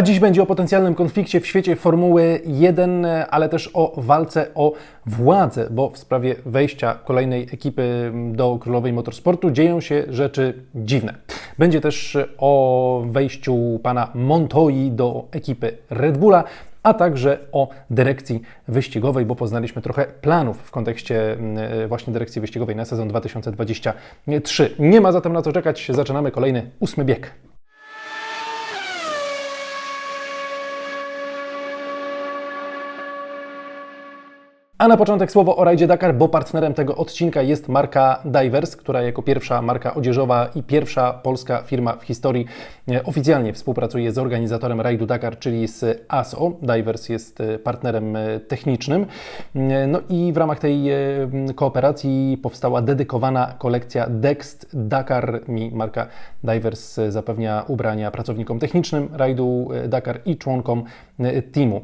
A dziś będzie o potencjalnym konflikcie w świecie Formuły 1, ale też o walce o władzę, bo w sprawie wejścia kolejnej ekipy do Królowej Motorsportu dzieją się rzeczy dziwne. Będzie też o wejściu pana Montoi do ekipy Red Bulla, a także o dyrekcji wyścigowej, bo poznaliśmy trochę planów w kontekście mm, właśnie dyrekcji wyścigowej na sezon 2023. Nie ma zatem na co czekać, zaczynamy kolejny ósmy bieg. A na początek słowo o rajdzie Dakar, bo partnerem tego odcinka jest marka Divers, która jako pierwsza marka odzieżowa i pierwsza polska firma w historii e, oficjalnie współpracuje z organizatorem rajdu Dakar, czyli z ASO. Divers jest e, partnerem e, technicznym. No i w ramach tej kooperacji powstała dedykowana kolekcja Dext Dakar. Mi marka Divers zapewnia ubrania pracownikom technicznym rajdu Dakar i członkom teamu.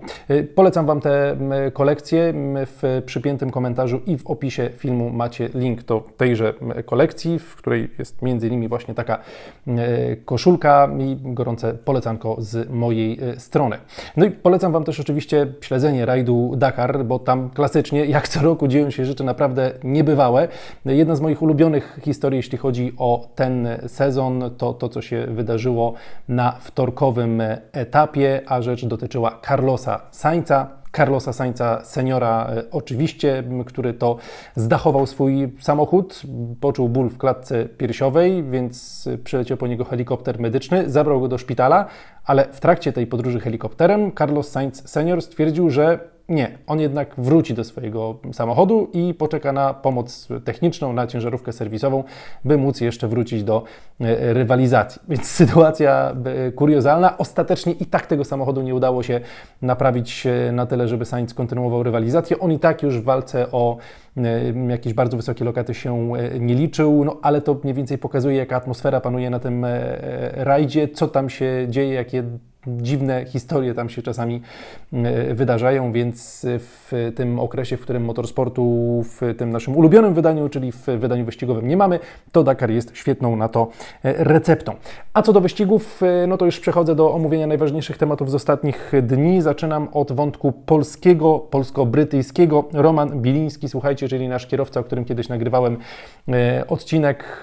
Polecam Wam te kolekcje w przypiętym komentarzu i w opisie filmu macie link do tejże kolekcji, w której jest między innymi właśnie taka e, koszulka i gorące polecanko z mojej e, strony. No i polecam Wam też oczywiście śledzenie rajdu Dakar, bo tam klasycznie, jak co roku, dzieją się rzeczy naprawdę niebywałe. Jedna z moich ulubionych historii, jeśli chodzi o ten sezon, to to, co się wydarzyło na wtorkowym etapie, a rzecz dotyczyła Carlosa Sainza. Carlosa Sainza seniora e, oczywiście, który to zdachował swój samochód, poczuł ból w klatce piersiowej, więc przyleciał po niego helikopter medyczny, zabrał go do szpitala, ale w trakcie tej podróży helikopterem Carlos Sainz senior stwierdził, że nie, on jednak wróci do swojego samochodu i poczeka na pomoc techniczną, na ciężarówkę serwisową, by móc jeszcze wrócić do e, rywalizacji. Więc sytuacja e, kuriozalna. Ostatecznie i tak tego samochodu nie udało się naprawić e, na tyle, żeby Sainz kontynuował rywalizację. On i tak już w walce o jakieś bardzo wysokie lokaty się nie liczył, no ale to mniej więcej pokazuje, jaka atmosfera panuje na tym rajdzie, co tam się dzieje, jakie dziwne historie tam się czasami e, wydarzają, więc w tym okresie, w którym motorsportu, w tym naszym ulubionym wydaniu, czyli w wydaniu wyścigowym nie mamy, to Dakar jest świetną na to e, receptą. A co do wyścigów, e, no to już przechodzę do omówienia najważniejszych tematów z ostatnich dni. Zaczynam od wątku polskiego, polsko-brytyjskiego. Roman Biliński, słuchajcie, czyli nasz kierowca, o którym kiedyś nagrywałem odcinek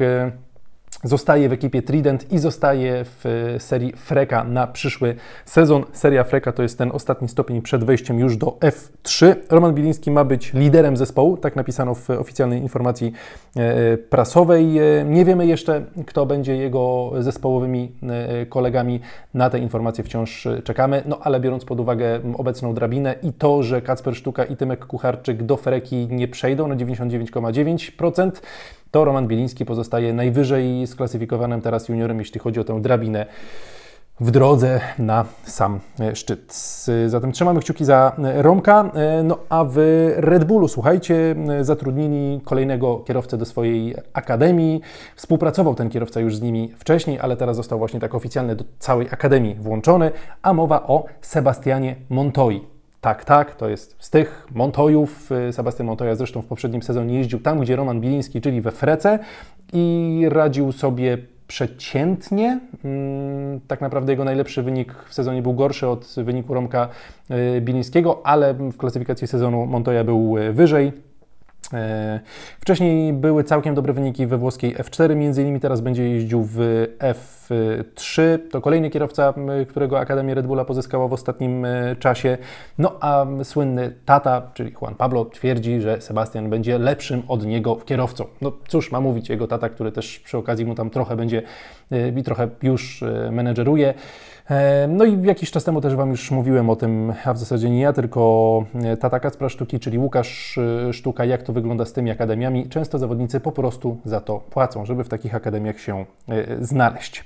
Zostaje w ekipie Trident i zostaje w e, serii Freka na przyszły sezon. Seria Freka to jest ten ostatni stopień przed wejściem już do F3. Roman Biliński ma być liderem zespołu, tak napisano w oficjalnej informacji e, prasowej. E, nie wiemy jeszcze, kto będzie jego zespołowymi kolegami. Na te informacje wciąż czekamy, no ale biorąc pod uwagę obecną drabinę i to, że Kacper Sztuka i Tymek Kucharczyk do Freki nie przejdą na 99,9%, to Roman Bieliński pozostaje najwyżej sklasyfikowanym teraz juniorem, jeśli chodzi o tę drabinę w drodze na sam e, szczyt. Zatem trzymamy kciuki za e, Romka. E, no a w Red Bullu, słuchajcie, zatrudnili kolejnego kierowcę do swojej akademii. Współpracował ten kierowca już z nimi wcześniej, ale teraz został właśnie tak oficjalnie do całej akademii włączony, a mowa o Sebastianie Montoi. Tak, tak, to jest z tych Montojów. Y, Sebastian Montoya zresztą w poprzednim sezonie jeździł tam, gdzie Roman Biliński, czyli we Frece i radził sobie przeciętnie. Mm, tak naprawdę jego najlepszy wynik w sezonie był gorszy od wyniku Romka y, Bilińskiego, ale w klasyfikacji sezonu Montoya był y, wyżej. E, wcześniej były całkiem dobre wyniki we włoskiej F4, między innymi teraz będzie jeździł w F3. To kolejny kierowca, którego Akademia Red Bulla pozyskała w ostatnim e, czasie. No a słynny tata, czyli Juan Pablo, twierdzi, że Sebastian będzie lepszym od niego kierowcą. No cóż ma mówić, jego tata, który też przy okazji mu tam trochę będzie e, i trochę już menedżeruje. No i jakiś czas temu też Wam już mówiłem o tym, a w zasadzie nie ja, tylko e, tata Kacpra Sztuki, czyli Łukasz e, Sztuka, jak to wygląda z tymi akademiami. Często zawodnicy po prostu za to płacą, żeby w takich akademiach się e, znaleźć.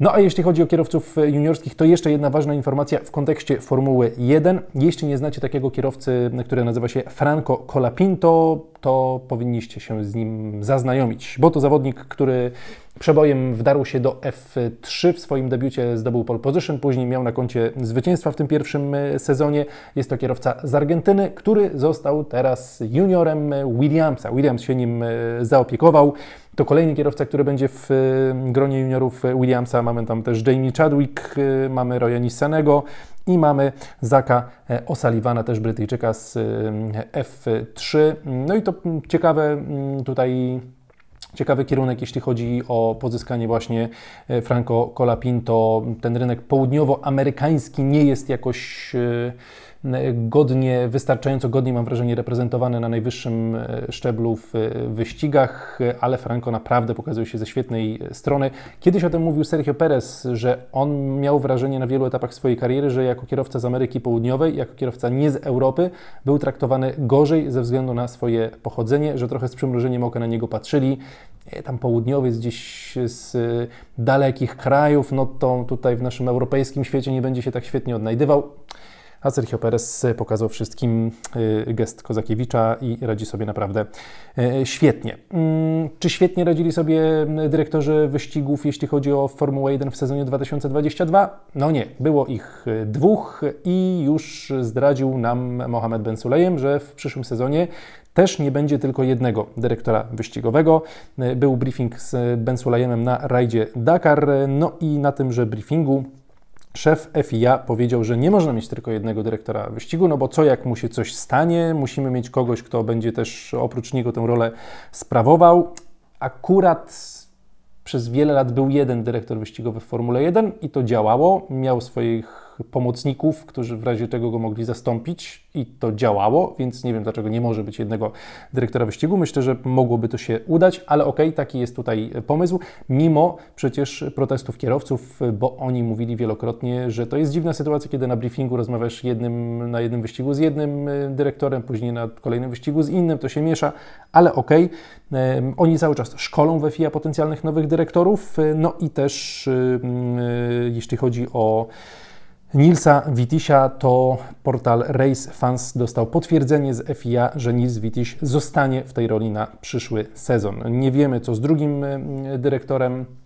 No a jeśli chodzi o kierowców juniorskich, to jeszcze jedna ważna informacja w kontekście Formuły 1. Jeśli nie znacie takiego kierowcy, który nazywa się Franco Colapinto, to powinniście się z nim zaznajomić, bo to zawodnik, który Przebojem wdarł się do F3 w swoim debiucie, zdobył pole position, później miał na koncie zwycięstwa w tym pierwszym e, sezonie. Jest to kierowca z Argentyny, który został teraz juniorem Williamsa. Williams się nim e, zaopiekował. To kolejny kierowca, który będzie w e, gronie juniorów Williamsa. Mamy tam też Jamie Chadwick, mamy Roya Nissanego i mamy Zaka O'Sullivana, też Brytyjczyka z F3. No i to ciekawe tutaj ciekawy kierunek, jeśli chodzi o pozyskanie właśnie e, Franco Colapinto. Ten rynek południowoamerykański nie jest jakoś e, godnie, wystarczająco godnie mam wrażenie reprezentowany na najwyższym e, szczeblu w wyścigach, ale Franco naprawdę pokazuje się ze świetnej strony. Kiedyś o tym mówił Sergio Perez, że on miał wrażenie na wielu etapach swojej kariery, że jako kierowca z Ameryki Południowej, jako kierowca nie z Europy, był traktowany gorzej ze względu na swoje pochodzenie, że trochę z przymrużeniem oka na niego patrzyli. E, tam południowiec gdzieś z e, dalekich krajów, no to tutaj w naszym europejskim świecie nie będzie się tak świetnie odnajdywał. A Sergio Perez pokazał wszystkim e, gest Kozakiewicza i radzi sobie naprawdę świetnie. Mm, czy świetnie radzili sobie dyrektorzy wyścigów, jeśli chodzi o Formułę 1 w sezonie 2022? No nie, było ich dwóch i już zdradził nam Mohamed Ben Sulejem, że w przyszłym sezonie też nie będzie tylko jednego dyrektora wyścigowego. Był briefing z Ben Sulayemem na rajdzie Dakar, no i na tymże briefingu szef FIA powiedział, że nie można mieć tylko jednego dyrektora wyścigu, no bo co jak mu się coś stanie, musimy mieć kogoś, kto będzie też oprócz niego tę rolę sprawował. Akurat przez wiele lat był jeden dyrektor wyścigowy w Formule 1 i to działało. Miał swoich pomocników, którzy w razie czego go mogli zastąpić i to działało, więc nie wiem dlaczego nie może być jednego dyrektora wyścigu. Myślę, że mogłoby to się udać, ale okej, okay, taki jest tutaj pomysł, mimo przecież protestów kierowców, bo oni mówili wielokrotnie, że to jest dziwna sytuacja, kiedy na briefingu rozmawiasz jednym, na jednym wyścigu z jednym e, dyrektorem, później na kolejnym wyścigu z innym, to się miesza, ale okej. Okay. Oni cały czas szkolą we FIA potencjalnych nowych dyrektorów, e, no i też e, jeśli chodzi o Nilsa Witisia to portal Race Fans dostał potwierdzenie z FIA, że Nils Witiś zostanie w tej roli na przyszły sezon. Nie wiemy, co z drugim dyrektorem E,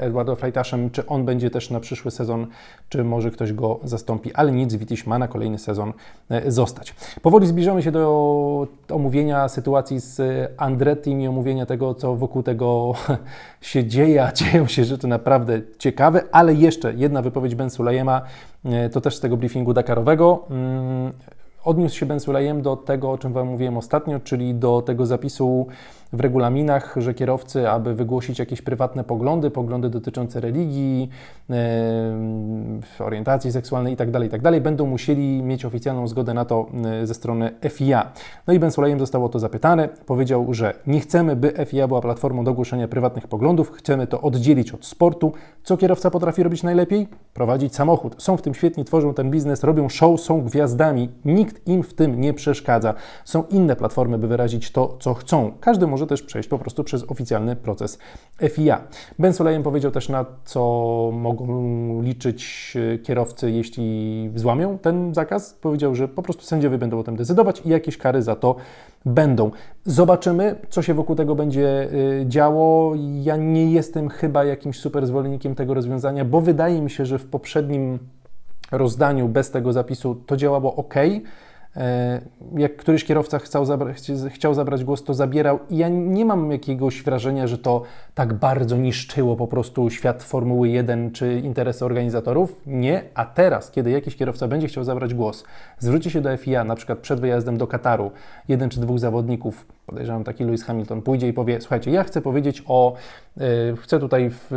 Eduardo Freitaszem, czy on będzie też na przyszły sezon, czy może ktoś go zastąpi, ale nic, Witiś ma na kolejny sezon e, zostać. Powoli zbliżamy się do omówienia sytuacji z Andrettim i omówienia tego, co wokół tego się dzieje, a dzieją się rzeczy naprawdę ciekawe, ale jeszcze jedna wypowiedź Ben Sulejema, e, to też z tego briefingu Dakarowego. Mm, odniósł się Ben Sulejem do tego, o czym Wam mówiłem ostatnio, czyli do tego zapisu w regulaminach, że kierowcy, aby wygłosić jakieś prywatne poglądy, poglądy dotyczące religii, orientacji seksualnej itd., tak itd., tak będą musieli mieć oficjalną zgodę na to ze strony FIA. No i Ben Sulejem został o to zapytany. Powiedział, że nie chcemy, by FIA była platformą do głoszenia prywatnych poglądów, chcemy to oddzielić od sportu. Co kierowca potrafi robić najlepiej? Prowadzić samochód. Są w tym świetni, tworzą ten biznes, robią show, są gwiazdami. Nikt im w tym nie przeszkadza. Są inne platformy, by wyrazić to, co chcą. Każdy może może też przejść po prostu przez oficjalny proces FIA. Ben Sulejem powiedział też, na co mogą liczyć e, kierowcy, jeśli złamią ten zakaz. Powiedział, że po prostu sędziowie będą o tym decydować i jakieś kary za to będą. Zobaczymy, co się wokół tego będzie e, działo. Ja nie jestem chyba jakimś super zwolennikiem tego rozwiązania, bo wydaje mi się, że w poprzednim rozdaniu bez tego zapisu to działało ok. E, jak któryś kierowca chciał, zabra chciał zabrać głos, to zabierał i ja nie mam jakiegoś wrażenia, że to tak bardzo niszczyło po prostu świat Formuły 1 czy interesy organizatorów. Nie, a teraz, kiedy jakiś kierowca będzie chciał zabrać głos, zwróci się do FIA, na przykład przed wyjazdem do Kataru, jeden czy dwóch zawodników, podejrzewam taki Lewis Hamilton, pójdzie i powie, słuchajcie, ja chcę powiedzieć o, yy, chcę tutaj w,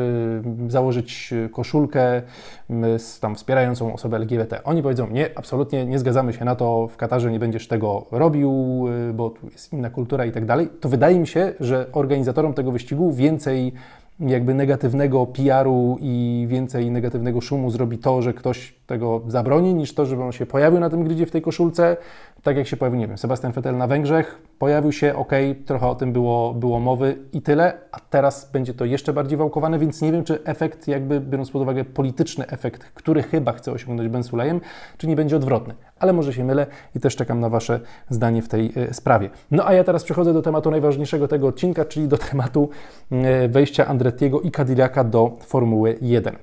yy, założyć koszulkę yy, tam wspierającą osobę LGBT. Oni powiedzą, nie, absolutnie nie zgadzamy się na to, w Katarze nie będziesz tego robił, y, bo tu jest inna kultura i tak dalej, to wydaje mi się, że organizatorom tego wyścigu więcej jakby negatywnego PR-u i więcej negatywnego szumu zrobi to, że ktoś tego zabroni, niż to, żeby on się pojawił na tym gridzie w tej koszulce. Tak jak się pojawił, nie wiem, Sebastian Vettel na Węgrzech, pojawił się, ok, trochę o tym było, było mowy i tyle, a teraz będzie to jeszcze bardziej wałkowane, więc nie wiem, czy efekt, jakby biorąc pod uwagę polityczny efekt, który chyba chce osiągnąć Ben Sulayem, czy nie będzie odwrotny. Ale może się mylę i też czekam na Wasze zdanie w tej e, sprawie. No a ja teraz przechodzę do tematu najważniejszego tego odcinka, czyli do tematu e, wejścia Andrettiego i Cadillaca do Formuły 1.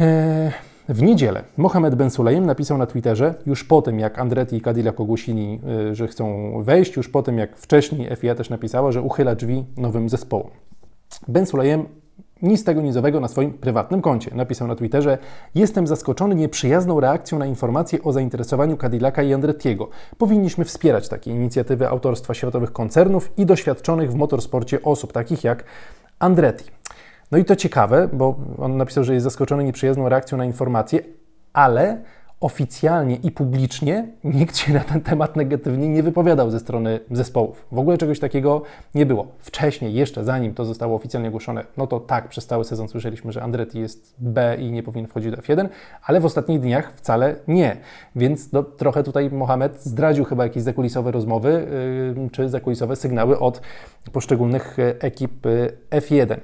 Eee, w niedzielę Mohamed Ben Sulayem napisał na Twitterze, już po tym jak Andretti i Cadillac ogłosili, e, że chcą wejść, już po tym jak wcześniej FIA też napisała, że uchyla drzwi nowym zespołom. Ben Sulayem nic tego nizowego na swoim prywatnym koncie. Napisał na Twitterze: Jestem zaskoczony nieprzyjazną reakcją na informacje o zainteresowaniu Cadillaca i Andrettiego. Powinniśmy wspierać takie inicjatywy autorstwa światowych koncernów i doświadczonych w motorsporcie osób, takich jak Andretti. No i to ciekawe, bo on napisał, że jest zaskoczony nieprzyjazną reakcją na informacje, ale oficjalnie i publicznie nikt się na ten temat negatywnie nie wypowiadał ze strony zespołów. W ogóle czegoś takiego nie było. Wcześniej, jeszcze zanim to zostało oficjalnie ogłoszone, no to tak, przez cały sezon słyszeliśmy, że Andretti jest B i nie powinien wchodzić do F1, ale w ostatnich dniach wcale nie. Więc no, trochę tutaj Mohamed zdradził chyba jakieś zakulisowe rozmowy yy, czy zakulisowe sygnały od poszczególnych y, ekip y, F1.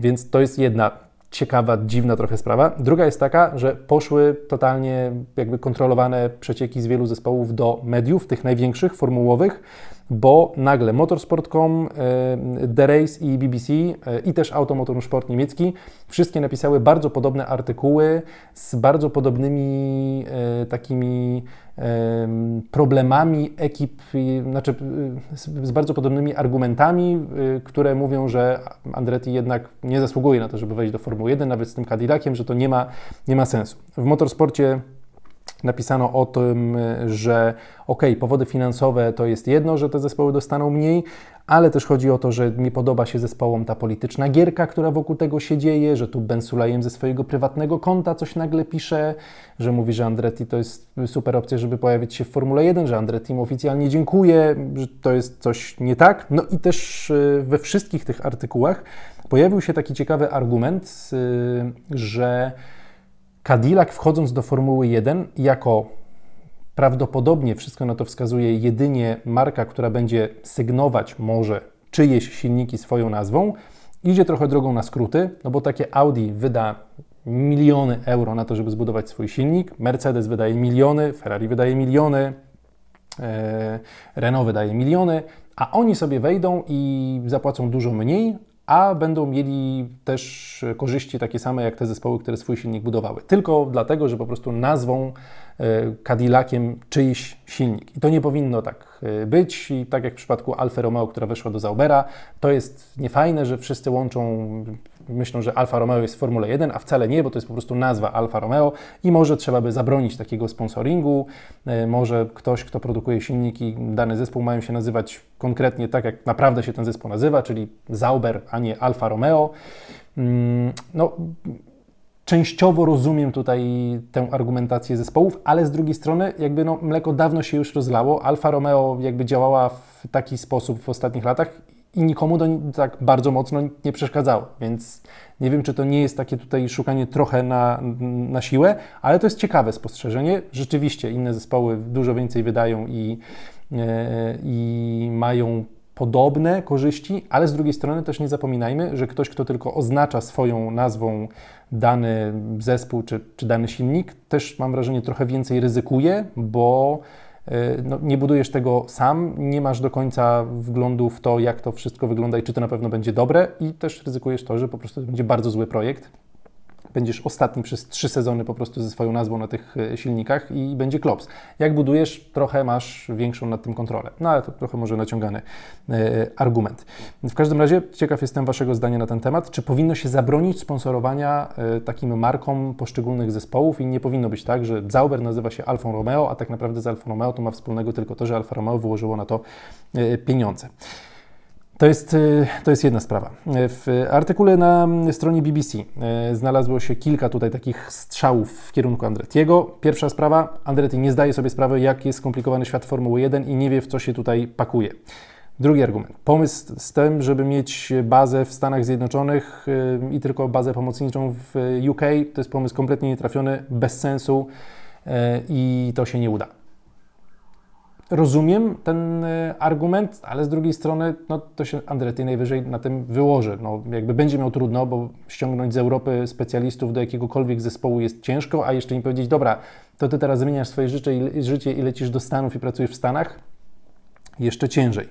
Więc to jest jedna ciekawa, dziwna trochę sprawa. Druga jest taka, że poszły totalnie jakby kontrolowane przecieki z wielu zespołów do mediów, tych największych, formułowych, bo nagle Motorsport.com, e, The Race i BBC e, i też Automotor Sport niemiecki wszystkie napisały bardzo podobne artykuły z bardzo podobnymi e, takimi problemami ekip, znaczy z bardzo podobnymi argumentami, które mówią, że Andretti jednak nie zasługuje na to, żeby wejść do Formuły 1, nawet z tym Cadillaciem, że to nie ma, nie ma sensu. W motorsporcie napisano o tym, że ok, powody finansowe to jest jedno, że te zespoły dostaną mniej, ale też chodzi o to, że nie podoba się zespołom ta polityczna gierka, która wokół tego się dzieje, że tu Ben Sulajem ze swojego prywatnego konta coś nagle pisze, że mówi, że Andretti to jest super opcja, żeby pojawić się w Formule 1, że Andretti mu oficjalnie dziękuję, że to jest coś nie tak. No i też y, we wszystkich tych artykułach pojawił się taki ciekawy argument, y, że Cadillac wchodząc do Formuły 1 jako prawdopodobnie wszystko na to wskazuje jedynie marka, która będzie sygnować może czyjeś silniki swoją nazwą, idzie trochę drogą na skróty, no bo takie Audi wyda miliony euro na to, żeby zbudować swój silnik, Mercedes wydaje miliony, Ferrari wydaje miliony, e, Renault wydaje miliony, a oni sobie wejdą i zapłacą dużo mniej, a będą mieli też korzyści takie same jak te zespoły, które swój silnik budowały. Tylko dlatego, że po prostu nazwą e, Cadillaciem czyjś silnik. I to nie powinno tak e, być. I tak jak w przypadku Alfa Romeo, która weszła do Zaubera, to jest niefajne, że wszyscy łączą myślą, że Alfa Romeo jest w Formule 1, a wcale nie, bo to jest po prostu nazwa Alfa Romeo i może trzeba by zabronić takiego sponsoringu, e, może ktoś, kto produkuje silniki, dany zespół mają się nazywać konkretnie tak, jak naprawdę się ten zespół nazywa, czyli Zauber, a nie Alfa Romeo. Mm, no, częściowo rozumiem tutaj tę argumentację zespołów, ale z drugiej strony jakby no, mleko dawno się już rozlało. Alfa Romeo jakby działała w taki sposób w ostatnich latach i nikomu to tak bardzo mocno nie przeszkadzało, więc nie wiem, czy to nie jest takie tutaj szukanie trochę na, na siłę, ale to jest ciekawe spostrzeżenie. Rzeczywiście inne zespoły dużo więcej wydają i, e, i mają podobne korzyści, ale z drugiej strony też nie zapominajmy, że ktoś, kto tylko oznacza swoją nazwą dany zespół czy, czy dany silnik, też mam wrażenie trochę więcej ryzykuje, bo no, nie budujesz tego sam, nie masz do końca wglądu w to, jak to wszystko wygląda i czy to na pewno będzie dobre, i też ryzykujesz to, że po prostu to będzie bardzo zły projekt będziesz ostatni przez trzy sezony po prostu ze swoją nazwą na tych e, silnikach i będzie klops. Jak budujesz, trochę masz większą nad tym kontrolę. No ale to trochę może naciągany e, argument. W każdym razie ciekaw jestem Waszego zdania na ten temat. Czy powinno się zabronić sponsorowania e, takim markom poszczególnych zespołów i nie powinno być tak, że Zauber nazywa się Alfa Romeo, a tak naprawdę z Alfa Romeo to ma wspólnego tylko to, że Alfa Romeo wyłożyło na to pieniądze. To jest, y, to jest jedna sprawa. W artykule na stronie BBC y, znalazło się kilka tutaj takich strzałów w kierunku Andrettiego. Pierwsza sprawa, Andretti nie zdaje sobie sprawy, jak jest skomplikowany świat Formuły 1 i nie wie, w co się tutaj pakuje. Drugi argument. Pomysł z tym, żeby mieć bazę w Stanach Zjednoczonych i tylko bazę pomocniczą w UK, to jest pomysł kompletnie nietrafiony, bez sensu i to się nie uda rozumiem ten e, argument, ale z drugiej strony no, to się Andretti najwyżej na tym wyłoży. No, jakby będzie miał trudno, bo ściągnąć z Europy specjalistów do jakiegokolwiek zespołu jest ciężko, a jeszcze im powiedzieć, dobra, to ty teraz zmieniasz swoje życie i, życie i lecisz do Stanów i pracujesz w Stanach, jeszcze ciężej.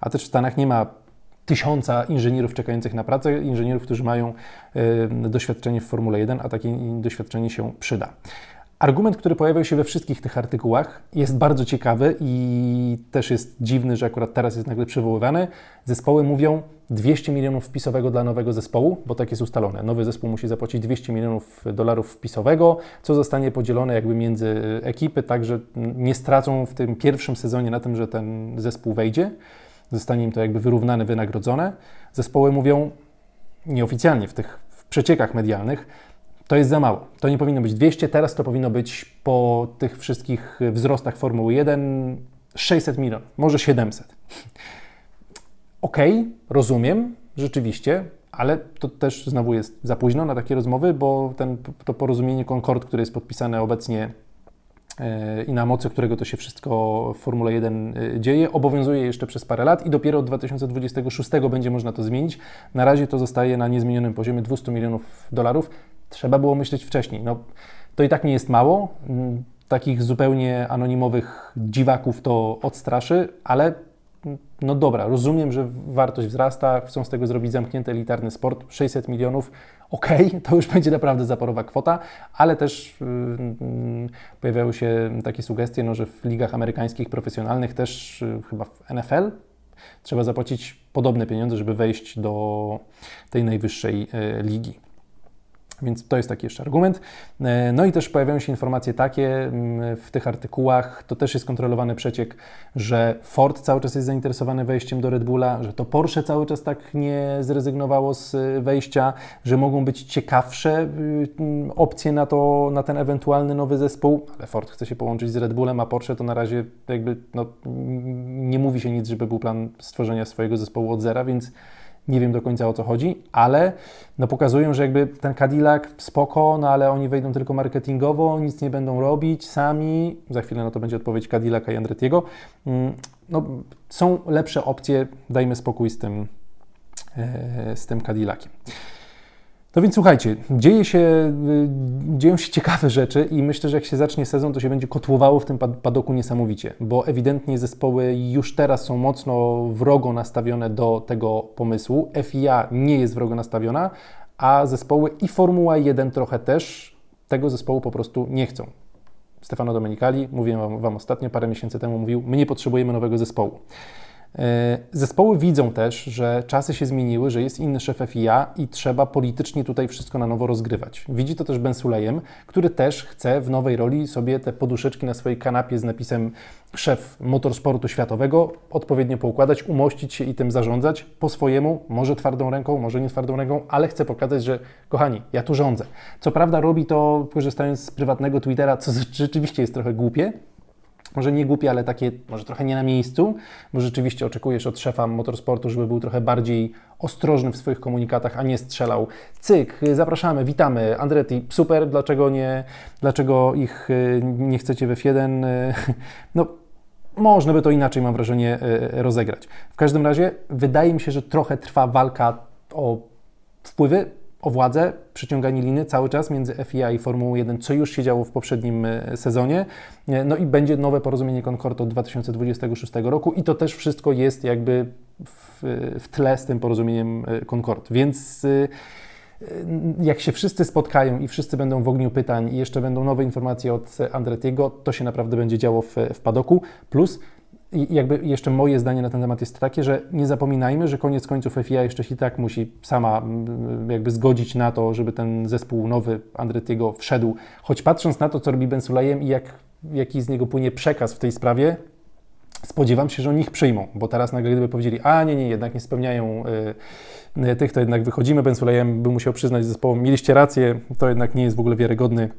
A też w Stanach nie ma tysiąca inżynierów czekających na pracę, inżynierów, którzy mają y, doświadczenie w Formule 1, a takie doświadczenie się przyda. Argument, który pojawiał się we wszystkich tych artykułach, jest bardzo ciekawy i też jest dziwny, że akurat teraz jest nagle przywoływany. Zespoły mówią 200 milionów wpisowego dla nowego zespołu, bo tak jest ustalone. Nowy zespół musi zapłacić 200 milionów dolarów wpisowego, co zostanie podzielone jakby między ekipy, tak że nie stracą w tym pierwszym sezonie na tym, że ten zespół wejdzie. Zostanie im to jakby wyrównane, wynagrodzone. Zespoły mówią nieoficjalnie w tych w przeciekach medialnych, to jest za mało. To nie powinno być 200, teraz to powinno być po tych wszystkich wzrostach Formuły 1 600 milionów, może 700. Ok, rozumiem, rzeczywiście, ale to też znowu jest za późno na takie rozmowy, bo ten, to porozumienie Concord, które jest podpisane obecnie e, i na mocy którego to się wszystko w Formule 1 e, dzieje, obowiązuje jeszcze przez parę lat i dopiero od 2026 będzie można to zmienić. Na razie to zostaje na niezmienionym poziomie 200 milionów dolarów. Trzeba było myśleć wcześniej. No, to i tak nie jest mało. Mm, takich zupełnie anonimowych dziwaków to odstraszy, ale mm, no dobra, rozumiem, że wartość wzrasta, chcą z tego zrobić zamknięty elitarny sport, 600 milionów, ok, to już będzie naprawdę zaporowa kwota, ale też yy, pojawiały się takie sugestie, no, że w ligach amerykańskich profesjonalnych też yy, chyba w NFL trzeba zapłacić podobne pieniądze, żeby wejść do tej najwyższej yy, ligi. Więc to jest taki jeszcze argument. E, no i też pojawiają się informacje takie w tych artykułach, to też jest kontrolowany przeciek, że Ford cały czas jest zainteresowany wejściem do Red Bulla, że to Porsche cały czas tak nie zrezygnowało z wejścia, że mogą być ciekawsze y, mm, opcje na, to, na ten ewentualny nowy zespół, ale Ford chce się połączyć z Red Bullem, a Porsche to na razie jakby no, nie mówi się nic, żeby był plan stworzenia swojego zespołu od zera, więc nie wiem do końca o co chodzi, ale no pokazują, że jakby ten Cadillac spoko, no ale oni wejdą tylko marketingowo, nic nie będą robić sami. Za chwilę no to będzie odpowiedź Cadillaca i Andretiego. Mm, no, są lepsze opcje, dajmy spokój z tym, e, z tym Cadillaciem. No więc słuchajcie, dzieje się, y, dzieją się ciekawe rzeczy i myślę, że jak się zacznie sezon, to się będzie kotłowało w tym padoku niesamowicie, bo ewidentnie zespoły już teraz są mocno wrogo nastawione do tego pomysłu. FIA nie jest wrogo nastawiona, a zespoły i Formuła 1 trochę też tego zespołu po prostu nie chcą. Stefano Domenicali, mówiłem wam, wam ostatnio, parę miesięcy temu mówił, my nie potrzebujemy nowego zespołu. E, zespoły widzą też, że czasy się zmieniły, że jest inny szef FIA i trzeba politycznie tutaj wszystko na nowo rozgrywać. Widzi to też Ben Sulejem, który też chce w nowej roli sobie te poduszeczki na swojej kanapie z napisem szef motorsportu światowego odpowiednio poukładać, umościć się i tym zarządzać po swojemu, może twardą ręką, może nie twardą ręką, ale chce pokazać, że kochani, ja tu rządzę. Co prawda robi to korzystając z prywatnego Twittera, co rzeczywiście jest trochę głupie, może nie głupie, ale takie może trochę nie na miejscu, bo rzeczywiście oczekujesz od szefa motorsportu, żeby był trochę bardziej ostrożny w swoich komunikatach, a nie strzelał cyk, zapraszamy, witamy, Andretti, super, dlaczego nie, dlaczego ich y, nie chcecie w F1? No, można by to inaczej, mam wrażenie, y, rozegrać. W każdym razie wydaje mi się, że trochę trwa walka o wpływy, o władzę, przyciąganie liny cały czas między FIA i Formułą 1, co już się działo w poprzednim e, sezonie. E, no i będzie nowe porozumienie Concord od 2026 roku i to też wszystko jest jakby w, w tle z tym porozumieniem e, Concord. Więc jak się wszyscy spotkają i wszyscy będą w ogniu pytań i jeszcze będą nowe informacje od Andretiego, to się naprawdę będzie działo w, w padoku. Plus i jakby jeszcze moje zdanie na ten temat jest takie, że nie zapominajmy, że koniec końców FIA jeszcze i tak musi sama jakby zgodzić na to, żeby ten zespół nowy Andretiego wszedł. Choć patrząc na to, co robi Ben Sulejem i jak, jaki z niego płynie przekaz w tej sprawie, spodziewam się, że oni ich przyjmą, bo teraz nagle gdyby powiedzieli, a nie, nie, jednak nie spełniają y, y, tych, to jednak wychodzimy. Ben Sulejem by musiał przyznać zespołom, mieliście rację, to jednak nie jest w ogóle wiarygodny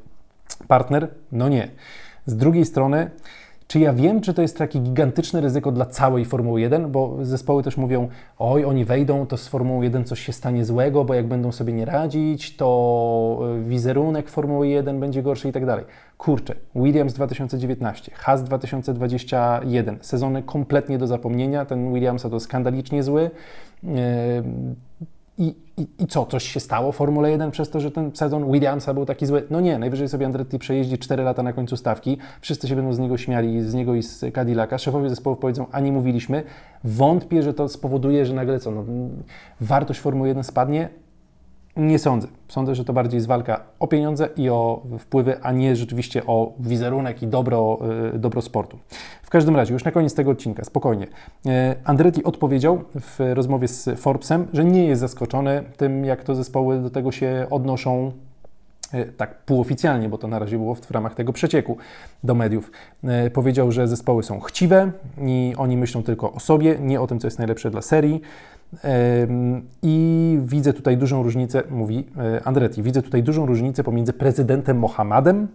partner. No nie. Z drugiej strony, Czy ja wiem, czy to jest takie gigantyczne ryzyko dla całej Formuły 1? Bo zespoły też mówią, oj, oni wejdą, to z Formułą 1 coś się stanie złego, bo jak będą sobie nie radzić, to y, wizerunek Formuły 1 będzie gorszy i tak dalej. Kurczę, Williams 2019, Haas 2021, sezony kompletnie do zapomnienia, ten Williamsa to skandalicznie zły. Yy, I, i, I co, coś się stało w Formule 1 przez to, że ten sezon Williamsa był taki zły? No nie, najwyżej sobie Andretti przejeździ 4 lata na końcu stawki, wszyscy się będą z niego śmiali, z niego i z Cadillaca, szefowie zespołów powiedzą, a nie mówiliśmy. Wątpię, że to spowoduje, że nagle co, no, wartość Formuły 1 spadnie, nie sądzę. Sądzę, że to bardziej jest walka o pieniądze i o wpływy, a nie rzeczywiście o wizerunek i dobro, y, dobro sportu. W każdym razie, już na koniec tego odcinka, spokojnie. Y, Andretti odpowiedział w rozmowie z Forbesem, że nie jest zaskoczony tym, jak to zespoły do tego się odnoszą y, tak półoficjalnie, bo to na razie było w ramach tego przecieku do mediów, powiedział, że zespoły są chciwe i oni myślą tylko o sobie, nie o tym, co jest najlepsze dla serii. I widzę tutaj dużą różnicę, mówi e, Andretti, widzę tutaj dużą różnicę pomiędzy prezydentem Mohamedem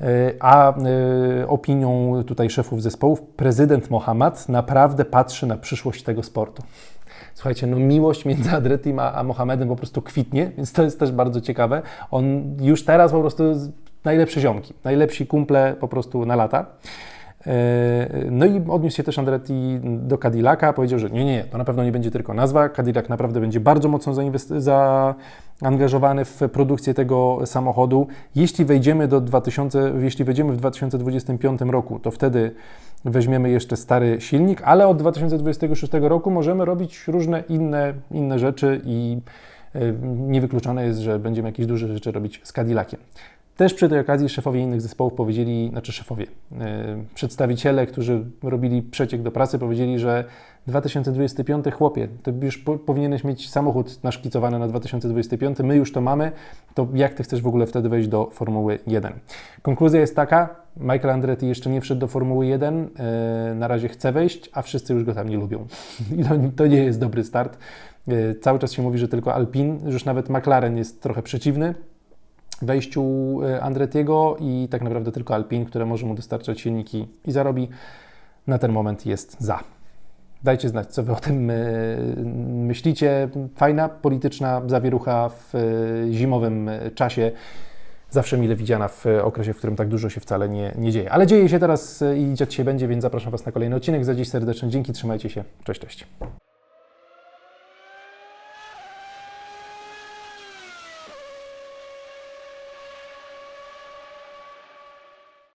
e, a e, opinią tutaj szefów zespołów. Prezydent Mohamed naprawdę patrzy na przyszłość tego sportu. Słuchajcie, no miłość między Andrettim a, a Mohamedem po prostu kwitnie, więc to jest też bardzo ciekawe. On już teraz po prostu najlepsze ziomki, najlepsi kumple po prostu na lata. E, no i odniósł się też Andretti do Cadillaca, powiedział, że nie, nie, to na pewno nie będzie tylko nazwa, Cadillac naprawdę będzie bardzo mocno zaangażowany w produkcję tego samochodu. Jeśli wejdziemy do 2000, jeśli wejdziemy w 2025 roku, to wtedy weźmiemy jeszcze stary silnik, ale od 2026 roku możemy robić różne inne, inne rzeczy i e, niewykluczone jest, że będziemy jakieś duże rzeczy robić z Cadillaciem. Też przy tej okazji szefowie innych zespołów powiedzieli, znaczy szefowie, yy, przedstawiciele, którzy robili przeciek do pracy, powiedzieli, że 2025 chłopie, to już po, powinieneś mieć samochód naszkicowany na 2025, my już to mamy, to jak ty chcesz w ogóle wtedy wejść do Formuły 1? Konkluzja jest taka, Michael Andretti jeszcze nie wszedł do Formuły 1, yy, na razie chce wejść, a wszyscy już go tam nie lubią. I to, to nie jest dobry start. Yy, cały czas się mówi, że tylko Alpine, już nawet McLaren jest trochę przeciwny wejściu e, Andretiego i tak naprawdę tylko Alpine, które może mu dostarczać silniki i zarobi, na ten moment jest za. Dajcie znać, co Wy o tym e, myślicie. Fajna polityczna zawierucha w e, zimowym czasie. Zawsze mile widziana w okresie, w którym tak dużo się wcale nie, nie dzieje. Ale dzieje się teraz i dziać się będzie, więc zapraszam Was na kolejny odcinek. Za dziś serdecznie dzięki, trzymajcie się. Cześć, cześć.